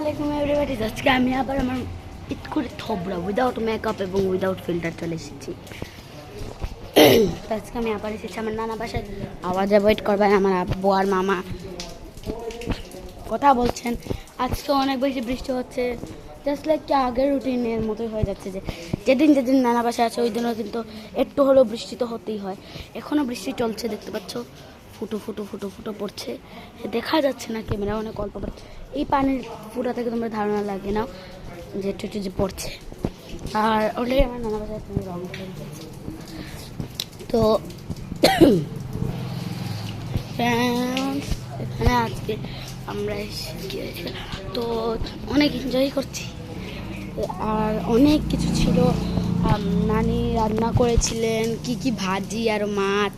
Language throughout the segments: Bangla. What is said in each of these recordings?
আলাইকুম এভরিবাডি আজকে আমি আবার আমার ইট করে থবড়া উইদাউট মেকআপ এবং উইদাউট ফিল্টার চলে এসেছি। আজকে আমি আবার এসেছি আমার নানা বাসায়। আওয়াজ অ্যাভয়েড করবেন, আমার আব্বু আর মামা কথা বলছেন। আজকে অনেক বেশি বৃষ্টি হচ্ছে। জাস্ট লাইক কি আগের রুটিনের মতোই হয়ে যাচ্ছে যে, যেদিন যেদিন নানা বাসায় আছে ওই দিনও কিন্তু একটু হলেও বৃষ্টি তো হতেই হয়। এখনও বৃষ্টি চলছে, দেখতে পাচ্ছ? ফুটো ফুটো ফুটো ফুটো পড়ছে। দেখা যাচ্ছে না ক্যামেরা অনেক অল্প পড়ছে এই পানির ফুটা থেকে তোমরা ধারণা লাগে না যে একটু যে পড়ছে। আর অলরেডি আমার নানা বাসায় তুমি রং তো এখানে আজকে আমরা তো, অনেক এনজয় করছি। আর অনেক কিছু ছিল। নানি রান্না করেছিলেন, কি কি ভাজি আর মাছ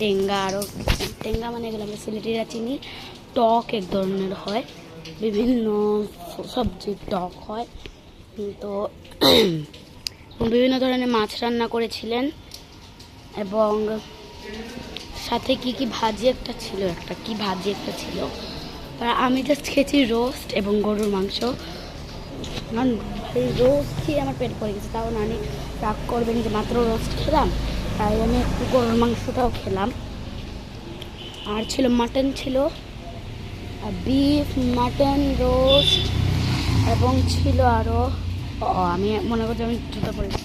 টেঙ্গা আরও টেঙ্গা মানে এগুলো আমরা সিলেটিরা চিনি, টক এক ধরনের হয়, বিভিন্ন সবজির টক হয় তো বিভিন্ন ধরনের মাছ রান্না করেছিলেন এবং সাথে কি কি ভাজি একটা ছিল, একটা কি ভাজি একটা ছিল আমি জাস্ট খেয়েছি রোস্ট এবং গরুর মাংস কারণ এই রোস্ট খেয়ে আমার পেট পড়ে গেছে, তাও নানি রাগ করবেন যে মাত্র রোস্ট খেলাম। তাই আমি একটু গরুর মাংসটাও খেলাম। আর ছিল মাটন ছিল বিফ মাটন রোস্ট এবং ছিল আরও আমি মনে করছি আমি জুতা পরেছি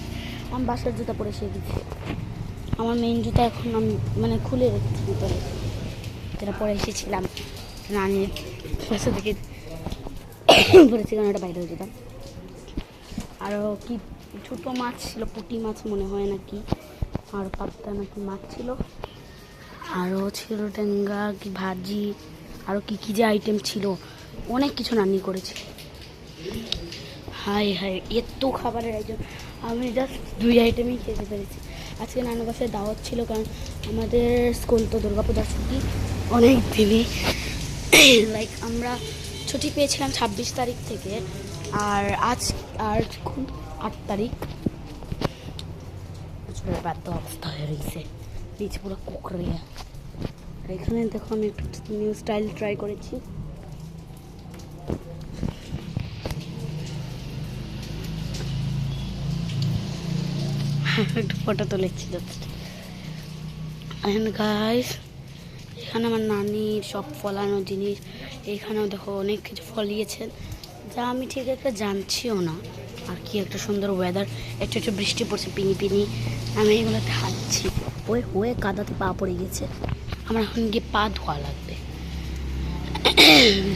আমি বাসার জুতা পরে শিখে গেছি। আমার মেন জুতা এখন আমি মানে খুলে রেখেছি ভিতরে। যেটা পরে এসেছিলাম। নানি বাসা থেকে পরেছি কারণ ওটা বাইরে যেতাম আরও কি ছোটো মাছ ছিল, পুঁটি মাছ মনে হয় নাকি? আর পাত্তা নাকি মাছ ছিল। আরও ছিল ট্যাঙ্গা, কি ভাজি আরও কি কি যে আইটেম ছিল। অনেক কিছু রান্নি করেছে। হাই হাই এত খাবারের আইটেম আমি জাস্ট দুই আইটেমই খেতে পেরেছি। আজকে নানু বাসায় দাওয়াত ছিল কারণ আমাদের স্কুল তো দুর্গাপূজার ছুটি। অনেক দিনই। লাইক আমরা ছুটি পেয়েছিলাম ছাব্বিশ তারিখ থেকে। আর আজ আর আট তারিখ। প্রচুর অবস্থা হয়ে রয়েছে। নিচে পুরো কুকরিয়া আর এখানে দেখো আমি একটু নিউ স্টাইল ট্রাই করেছি। একটু ফটো তুলেছি জাস্ট অ্যান্ড গাইস এখানে আমার নানির সব ফলানো জিনিস, এখানেও দেখো অনেক কিছু ফলিয়েছেন। যা আমি ঠিক একটা জানছিও না। আর কি একটা সুন্দর ওয়েদার একটু একটু বৃষ্টি পড়ছে, পিনি পিনি, আমি এগুলোতে হাঁটছি ওই হয়ে কাদাতে পা পড়ে গেছে। আমার এখন গিয়ে পা ধোয়া লাগবে।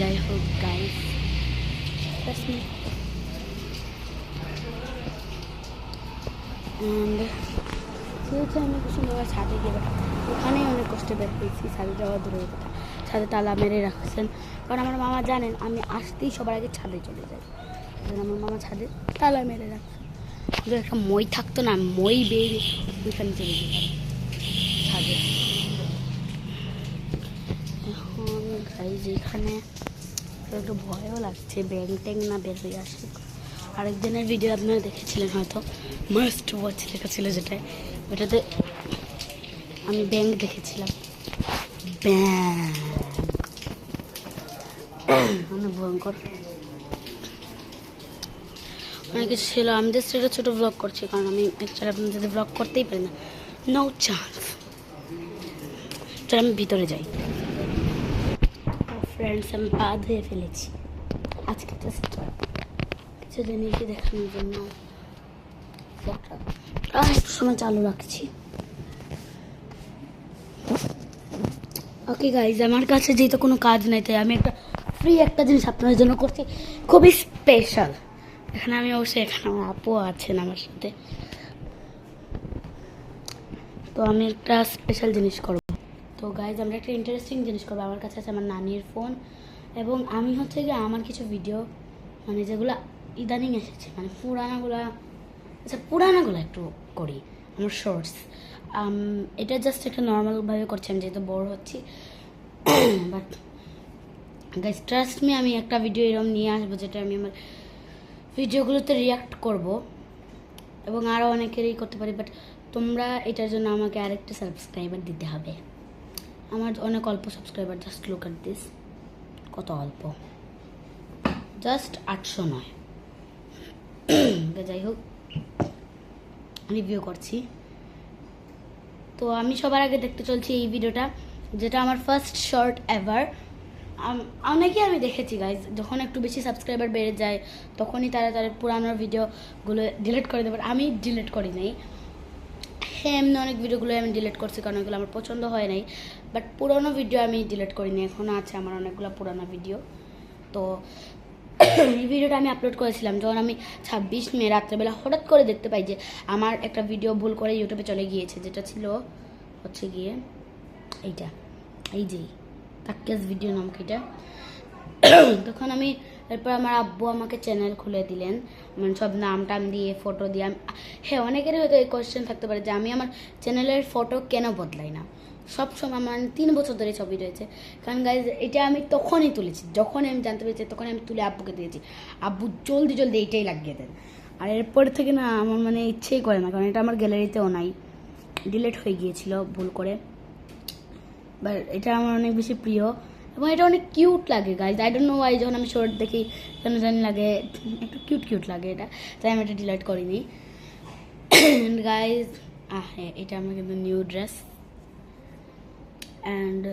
যাই হোক গাইস আমি কিছু সময় ছাদে গিয়ে ওখানেই অনেক কষ্টে বের পেয়েছি, ছাদে যাওয়া দূরের কথা। ছাদে তালা মেরে রাখছেন। কারণ আমার মামা জানেন, আমি আসতেই সবার আগে ছাদে চলে যাই। আমার মামা ছাদে তালা মেরে রাখছেন যদি একটা মই থাকতো না, মই বেরিয়ে ওইখানে চলে যেতাম ছাদে। এখন গাই যেখানে একটু ভয়ও লাগছে, ব্যাং ট্যাং না বের হয়ে আসে আরেকজনের ভিডিও আপনারা দেখেছিলেন হয়তো। মাস্ট ওয়াচ লেখা ছিল যেটা। ওটাতে আমি ব্যাংক দেখেছিলাম। ব্যাংক অনেক ভয়ঙ্কর। অনেক কিছু ছিল। আমি জাস্ট একটা ছোটো ব্লগ করছি, কারণ আমি অ্যাকচুয়ালি আপনাদের ব্লগ করতেই পারি না। নো চান্স চল আমি ভিতরে যাই। ফ্রেন্ডস আমি পা ধুয়ে ফেলেছি। আজকে জাস্ট কিছু জিনিসই দেখানোর জন্য আর একটু সময় চালু রাখছি। ওকে গাইজ আমার কাছে যেহেতু কোনো কাজ নেই, তাই আমি একটা ফ্রি একটা জিনিস আপনাদের জন্য করছি। খুবই স্পেশাল এখানে আমি অবশ্যই, এখানে আমার আপু আছেন আমার সাথে। তো আমি একটা স্পেশাল জিনিস করব। তো গাইজ আমরা একটা ইন্টারেস্টিং জিনিস করব। আমার কাছে আছে আমার নানির ফোন এবং আমি হচ্ছে গিয়ে আমার কিছু ভিডিও মানে যেগুলো ইদানিং এসেছে মানে পুরানাগুলা আচ্ছা পুরানাগুলো একটু করি, আমার শর্টস এটা জাস্ট একটা নর্মালভাবে করছি, আমি যেহেতু বড় হচ্ছি। বাট গাইজ ট্রাস্ট মি আমি একটা ভিডিও এরকম নিয়ে আসব যেটা আমি আমার ভিডিওগুলোতে রিয়াক্ট করব এবং আরও অনেকেরই করতে পারি বাট তোমরা এটার জন্য আমাকে আরেকটা সাবস্ক্রাইবার দিতে হবে। আমার অনেক অল্প subscriber just look at this কত অল্প? জাস্ট আটশো নয়। যাই হোক রিভিউ করছি। তো আমি সবার আগে দেখতে চলছি এই ভিডিওটা যেটা আমার ফার্স্ট শর্ট এভার অনেকে আমি দেখেছি গাইজ যখন একটু বেশি সাবস্ক্রাইবার বেড়ে যায়, তখনই তারা তাদের পুরানো ভিডিওগুলো ডিলিট করে দেবে আমি ডিলিট করি নাই। হ্যাঁ এমনি অনেক ভিডিওগুলো আমি ডিলিট করছি, কারণ ওগুলো আমার পছন্দ হয় নাই। বাট পুরোনো ভিডিও আমি ডিলিট করিনি এখনও আছে আমার অনেকগুলো পুরোনো ভিডিও তো এই ভিডিওটা আমি আপলোড করেছিলাম, যখন আমি ছাব্বিশ মে রাত্রেবেলা হঠাৎ করে দেখতে পাই যে আমার একটা ভিডিও ভুল করে ইউটিউবে চলে গিয়েছে, যেটা ছিল হচ্ছে গিয়ে এইটা, এই যেই তাক্কেস ভিডিও নামক এটা তখন আমি এরপর আমার আব্বু আমাকে চ্যানেল খুলে দিলেন। মানে সব নাম টাম দিয়ে ফটো দিয়ে। আমি হ্যাঁ অনেকেরই হয়তো এই কোয়েশ্চেন থাকতে পারে যে আমি আমার চ্যানেলের ফটো কেন বদলাই না? সব সময় মানে তিন বছর ধরে ছবি রয়েছে। কারণ গাইজ এটা আমি তখনই তুলেছি। যখন আমি জানতে পেরেছি তখন আমি তুলে আব্বুকে দিয়েছি। আব্বু জলদি জলদি এইটাই লাগিয়ে দেন। আর এরপর থেকে না, আমার মানে ইচ্ছেই করে না। কারণ এটা আমার গ্যালারিতেও নাই। ডিলেট হয়ে গিয়েছিল ভুল করে। বাট এটা আমার অনেক বেশি প্রিয় এবং এটা অনেক কিউট লাগে guys I don't know why যখন আমি শর্ট দেখি, কেন জানি লাগে, একটু কিউট কিউট লাগে এটা। তাই আমি এটা ডিলাইট করিনি। গাইজ আহ হ্যাঁ এটা আমার কিন্তু নিউ ড্রেস অ্যান্ড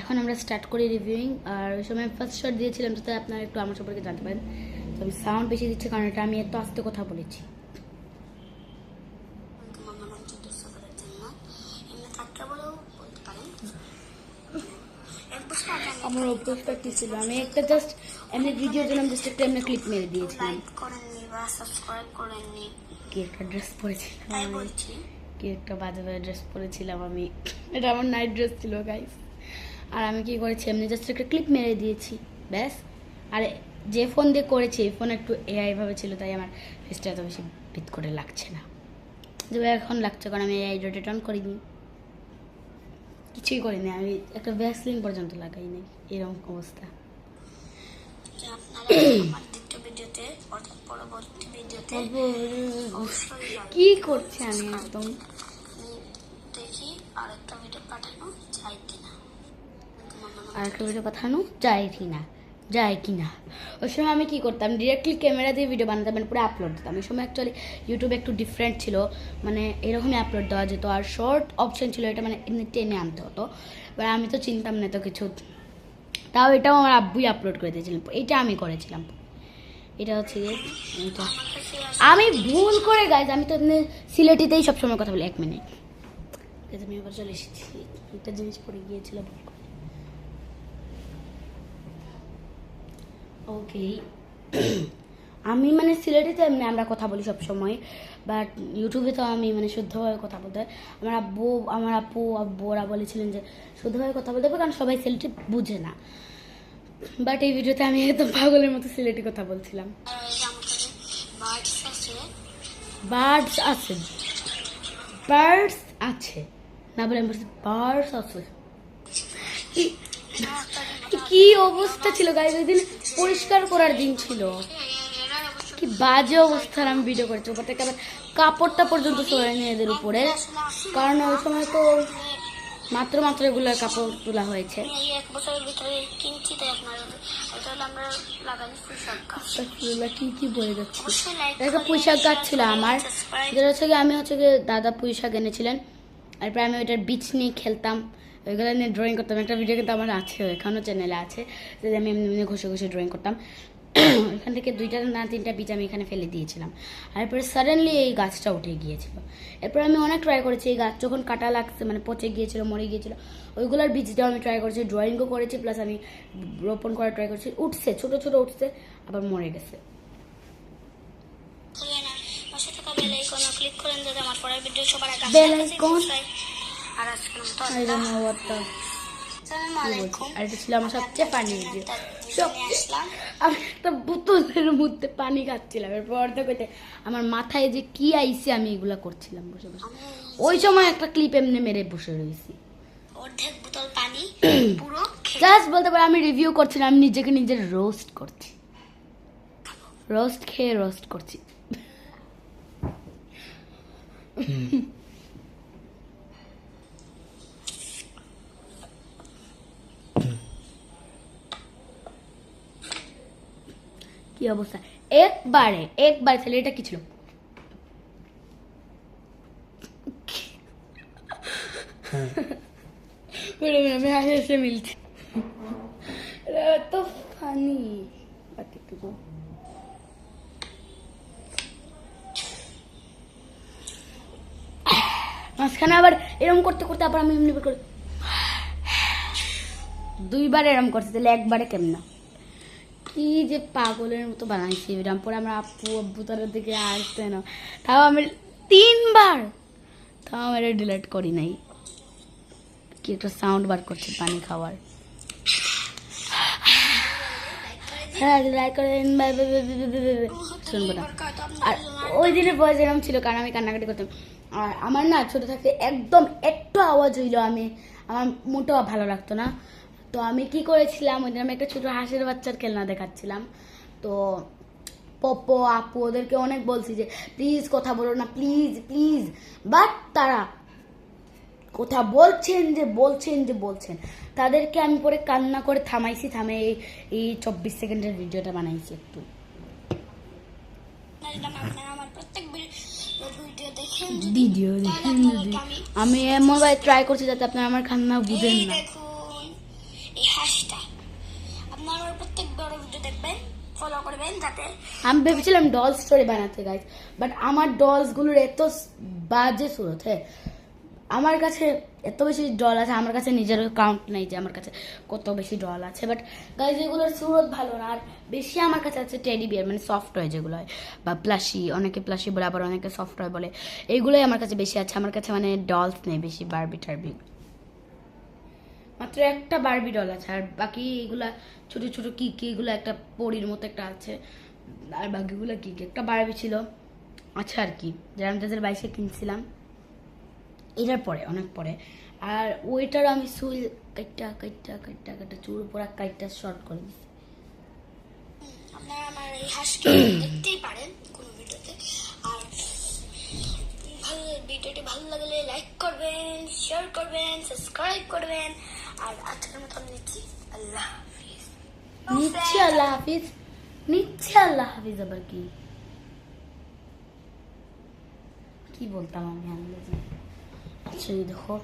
এখন আমরা স্টার্ট করি রিভিউইং আর ওই সময় ফার্স্ট শট দিয়েছিলাম যাতে আপনারা একটু আমার সম্পর্কে জানতে পারেন। তো আমি সাউন্ড বেশি দিচ্ছি, কারণ এটা আমি এত আস্তে কথা বলেছি। আমার অভ্যাসটা কি ছিল? আমি একটা জাস্ট এমনি ভিডিও জন্য জাস্ট একটা এমনি ক্লিপ মেরে দিয়েছিলাম। লাইক করেননি বা সাবস্ক্রাইব করেননি। কি একটা ড্রেস পরেছিলাম আমি। বলছি। কি একটা বাজে বাজে ড্রেস পরেছিলাম আমি। এটা আমার নাইট ড্রেস ছিল গাইস আর আমি কি করেছি? এমনি জাস্ট একটা ক্লিপ মেরে দিয়েছি। ব্যাস। আর যে ফোন দিয়ে করেছি এই ফোন একটু এআই ভাবে ছিল তাই আমার ফেসটা এত বেশি ভিত করে লাগছে না। যেভাবে এখন লাগছে কারণ আমি এআই রোটেট অন করিনি। কিছুই করিনি। আমি একটা ভ্যাসলিন পর্যন্ত লাগাইনি এরকম অবস্থা। like কি করছি আমি একদম? দেখি আরেকটা ভিডিও পাঠানো কিনা। ভিডিও যায় কি না যায় কি না ওই সময় আমি কি করতাম ডিরেক্টলি ক্যামেরা দিয়ে ভিডিও বানাতাম মানে পুরো আপলোড দিতাম। ওই সময় অ্যাকচুয়ালি ইউটিউবে একটু ডিফারেন্ট ছিল মানে এরকমই আপলোড দেওয়া যেত। আর শর্ট অপশন ছিল এটা মানে টেনে আনতে হতো। এবার আমি তো চিনতাম না তো কিছু। তাও এটাও আমার আব্বুই আপলোড করে দিয়েছিলেন। এটা আমি করেছিলাম। এটা হচ্ছে যে, এটা। আমি ভুল করে গাইজ আমি তো এমনি সিলেটিতেই সবসময় কথা বলি, এক মিনিট আমি আবার চলে এসেছি। একটা জিনিস পড়ে গিয়েছিল ওকে আমি মানে সিলেটিতে এমনি আমরা কথা বলি সব সময় বাট ইউটিউবে তো আমি মানে শুদ্ধভাবে কথা বলতে হয়। আমার আব্বু আমার আপু আব্বু ওরা বলেছিলেন যে শুদ্ধভাবে কথা বলতে হবে কারণ সবাই সিলেটি বুঝে না। বাট এই ভিডিওতে আমি একদম পাগলের মতো সিলেটি কথা বলছিলাম। বার্ডস আছে? বার্ডস আছে। না বলে আমি বলছি বার্ডস আছে। কি- না, একটা অবস্থা ছিল গাইজ ওই দিন পরিষ্কার করার দিন ছিল। কি বাজে অবস্থার আমি ভিডিও করেছি। ওপর থেকে আবার কাপড়টা পর্যন্ত সরে নিয়ে এদের উপরে। কারণ ওই সময় তো মাত্র মাত্র এগুলোর কাপড় তোলা হয়েছে। কি কি বলে যাচ্ছে? একটা পুঁইশাক গাছ ছিল আমার। যেটা হচ্ছে কি আমি হচ্ছে গিয়ে দাদা পুঁইশাক এনেছিলেন। এরপর আমি ওইটার বীজ নিয়ে খেলতাম। ওইগুলো নিয়ে ড্রয়িং করতাম। একটা ভিডিও কিন্তু আমার আছে এখনও চ্যানেলে আছে। যদি আমি এমনি এমনি ঘষে ঘষে ড্রয়িং করতাম। এখান থেকে দুইটা না তিনটা বীজ আমি এখানে ফেলে দিয়েছিলাম। আর এরপরে সাডেনলি এই গাছটা উঠে গিয়েছিল। এরপর আমি অনেক ট্রাই করেছি এই গাছ যখন কাটা লাগছে মানে পচে গিয়েছিল মরে গিয়েছিল ওইগুলোর বীজটাও আমি ট্রাই করেছি ড্রয়িংও করেছি প্লাস আমি রোপণ করার ট্রাই করেছি। উঠছে ছোট ছোট উঠছে আবার মরে গেছে। আর এটা ছিল আমার সবচেয়ে পানি ভিডিও আমি একটা বোতলের মধ্যে পানি খাচ্ছিলাম। এরপর অর্ধেক হইতে আমার মাথায় যে কি আইছে আমি এগুলা করছিলাম বসে বসে। ওই সময় একটা ক্লিপ এমনি মেরে বসে রয়েছি অর্ধেক বোতল পানি পুরো জাস্ট বলতে পারি আমি রিভিউ করছিলাম আমি নিজেকে নিজের রোস্ট করছি। রোস্ট খেয়ে রোস্ট করছি। কি অবস্থা? একবারে একবার তাহলে এটা কি ছিল? Wait a minute, আমি হাসি হাসি মিলছি। তো ফানি বাকিটুকু মাঝখানে আবার এরম করতে করতে আবার আমি এমনি করে দুইবার এরম করছে তাহলে একবারে কেমন? কি যে পাগলের মতো বানাইছি এরম। পরে আমরা আপু, আব্বু তাদের দিকে আসতে না। তাও আমি তিনবার। তাও আমি এটা ডিলিট করি নাই। কি একটা সাউন্ড বার করছে পানি খাওয়ার। আর ওই দিনের বয়স এরকম ছিল, কারণ আমি কান্নাকাটি করতাম। আর আমার না ছোট থাকতে একদম একটু আওয়াজ হইল আমি। আমার মোটেও ভালো লাগতো না। তো আমি কি করেছিলাম ওই আমি একটা ছোটো হাঁসের বাচ্চার খেলনা দেখাচ্ছিলাম। তো পপ্পো আপু ওদেরকে অনেক বলছি যে প্লিজ কথা বলো না প্লিজ প্লিজ বাট তারা কথা বলছেন যে বলছেন যে বলছেন। তাদেরকে আমি পরে কান্না করে থামাইছি থামে এই এই চব্বিশ সেকেন্ডের ভিডিওটা বানাইছি একটু। ভিডিও দেখেন আমি এমন ভাবে ট্রাই করছি যাতে আপনারা আমার কান্না বুঝেন না। এই হাঁসটা আপনারা আমার প্রত্যেক বড় ভিডিও দেখবেন ফলো করবেন যাতে আমি ভেবেছিলাম ডল স্টোরি বানাতে গাইজ বাট আমার ডলসগুলোর এত বাজে সুরত হ্যাঁ। আমার কাছে এত বেশি ডল আছে, আমার কাছে নিজের কাউন্ট নেই যে আমার কাছে কত বেশি ডল আছে। বাট গাইজ এগুলোর সুরত ভালো না। আর বেশি আমার কাছে আছে টেডি বিয়ার মানে সফট হয় যেগুলো হয়। বা প্লাসি অনেকে প্লাসি বলে, আবার অনেকে সফট হয় বলে। এইগুলোই আমার কাছে বেশি আছে। আমার কাছে মানে ডলস নেই বেশি বারবি টারবি মাত্র একটা বারবি ডল আছে, আর বাকি এগুলা ছোট ছোট কি কি এগুলো একটা পরির মতো একটা আছে, আর বাকিগুলো কি কি? একটা বারবি ছিল আচ্ছা আর কি যারা আমি তাদের বাইশে কিনছিলাম, এটার পরে, অনেক পরে, আর ওইটার আমি সুই কাইটা কাইটা কাইটা কাইটা চুল পরা কাইটা শর্ট করে দিচ্ছি আপনারা আমার এই হাঁসকে দেখতেই পারেন ভিডিওতে, আর ভিডিওটি ভালো লাগলে লাইক করবেন শেয়ার করবেন সাবস্ক্রাইব করবেন আর আজকের মতো আমি নিচ্ছি। আল্লাহ হাফিজ। নিচ্ছে আল্লাহ হাফিজ। নিচ্ছে আল্লাহ হাফিজ আবার কি? কি বলতাম আমি আন্দাজে আচ্ছা দেখো।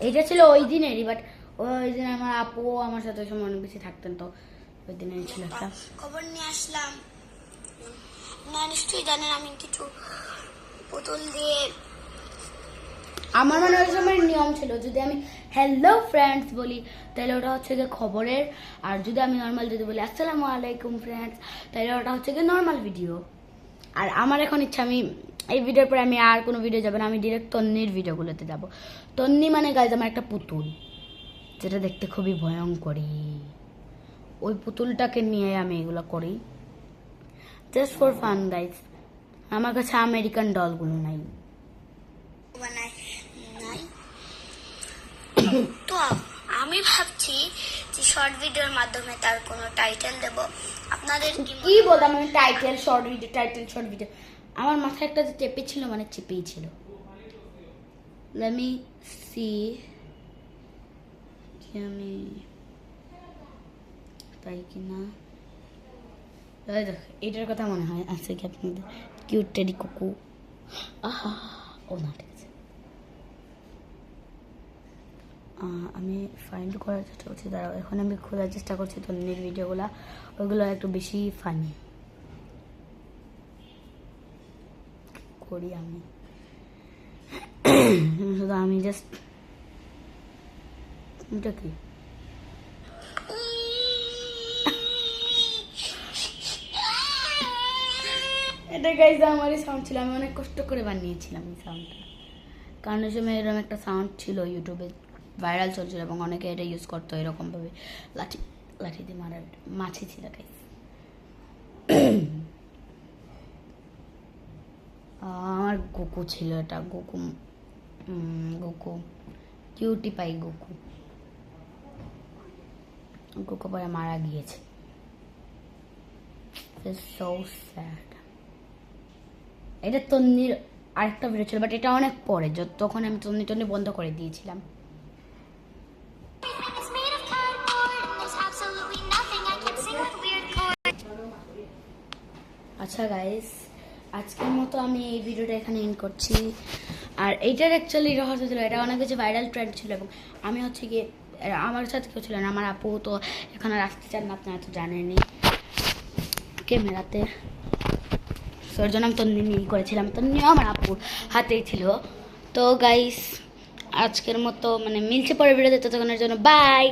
এইটা ছিল ওই দিনেরই বাট ওই দিন আমার আপু আমার সাথে সময় অনেক বেশি থাকতেন তো ওই দিনের ছিল একটা। খবর নিয়ে আসলাম। না নিশ্চয়ই জানেন আমি কিছু পুতুল দিয়ে আমার মনে ওই সময় নিয়ম ছিল, যদি আমি হ্যালো ফ্রেন্ডস বলি, তাহলে ওটা হচ্ছে গিয়ে খবরের, আর যদি আমি নর্মাল যদি বলি আসসালামু আলাইকুম ফ্রেন্ডস তাহলে ওটা হচ্ছে গিয়ে নর্মাল ভিডিও আর আমার এখন ইচ্ছা, আমি এই ভিডিওর পরে আমি আর কোনো ভিডিও যাব না, আমি ডিরেক্ট তন্নির ভিডিওগুলোতে যাব। তন্নি মানে গাইজ আমার একটা পুতুল, যেটা দেখতে খুবই ভয়ঙ্করী। ওই পুতুলটাকে নিয়ে আমি এগুলো করি জাস্ট ফর ফান গাইজ আমার কাছে আমেরিকান ডলগুলো নাই। তো আমি ভাবছি যে শর্ট ভিডিওর মাধ্যমে তার কোনো টাইটেল দেব। আপনাদের কি বলতাম আমি? Title short video title short video আমার মাথায় একটা যে চেপে ছিল মানে চেপেই ছিল। সি কি আমি তাই কি না এটার কথা মনে হয় আছে কি আপনাদের? কিউট টেডি কুকু আহা, ও না ঠিক আছে আহ, আমি ফাইন্ড করার চেষ্টা করছি, দাঁড়াও, এখন আমি খোঁজার চেষ্টা করছি তন্নির ভিডিওগুলো, ওইগুলো একটু বেশি ফানি করি আমি। শুধু আমি জাস্ট কি? এটা গাইজ আমারই সাউন্ড ছিল, আমি অনেক কষ্ট করে বানিয়েছিলাম এই সাউন্ডটা কারণ ওই সময় এরকম একটা সাউন্ড ছিল ইউটিউবে ভাইরাল চলছিল এবং অনেকে এটা ইউজ করতো এরকমভাবে। লাঠি লাঠি দিয়ে মারার মাছি ছিল গাইজ আমার গোকু ছিল এটা, Goku Goku cutie pie Goku. Goku পরে মারা গিয়েছে। এটা তন্নির আরেকটা ভিডিও ছিল বাট এটা অনেক পরে, যত তখন আমি তন্নি টন্নি বন্ধ করে দিয়েছিলাম। আচ্ছা গাইস আজকের মতো আমি এই ভিডিওটা এখানে এন্ড করছি। আর এইটার অ্যাকচুয়ালি রহস্য ছিল, এটা অনেক কিছু ভাইরাল ট্রেন্ড ছিল এবং আমি হচ্ছে গিয়ে, আমার সাথে কেউ ছিল না, আমার আপু তো এখন আসতে চান না, আপনারা তো জানেনই। ক্যামেরাতে। ওর জন্য আমি তন্দিনী করেছিলাম তন্দিনীও আমার আপুর হাতেই ছিল। তো গাইস আজকের মতো মানে মিলছে পরে ভিডিওতে, ততক্ষণের জন্য বাই